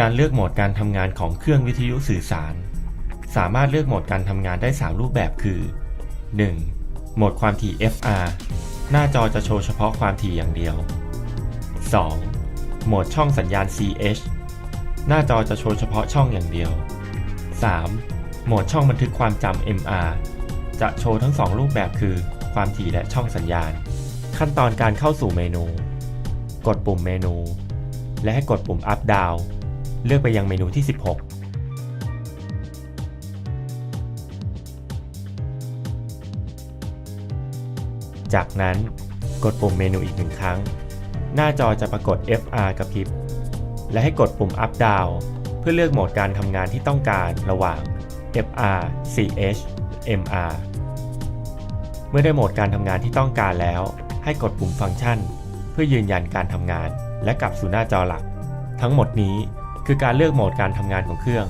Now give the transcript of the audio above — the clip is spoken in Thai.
การเลือกโหมดการทำงานของเครื่องวิทยุสื่อสาร สามารถเลือกโหมดการทำงานได้ 3 รูปแบบคือ 1. โหมดความถี่ FR หน้าจอจะโชว์เฉพาะความถี่อย่างเดียว 2. โหมดช่องสัญญาณ CH หน้าจอจะโชว์เฉพาะช่องอย่างเดียว 3. โหมดช่องบันทึกความจำ MR จะโชว์ทั้ง 2 รูปแบบคือ ความถี่และช่องสัญญาณ ขั้นตอนการเข้าสู่เมนู กดปุ่มเมนู และให้กดปุ่ม up down เลือกไปยังเมนูที่ 16จากนั้นกดปุ่มเมนูอีกหนึ่งครั้ง หน้าจอจะปรากฏ FR กระพริบ และให้กดปุ่ม up down เพื่อเลือกโหมดการทำงานที่ต้องการระหว่าง FR CH MR เมื่อได้โหมดการทำงานที่ต้องการแล้ว ให้กดปุ่มฟังก์ชัน เพื่อยืนยันการทำงาน และกลับสู่หน้าจอหลัก ทั้งหมดนี้ คือการเลือกโหมดการทำงานของเครื่อง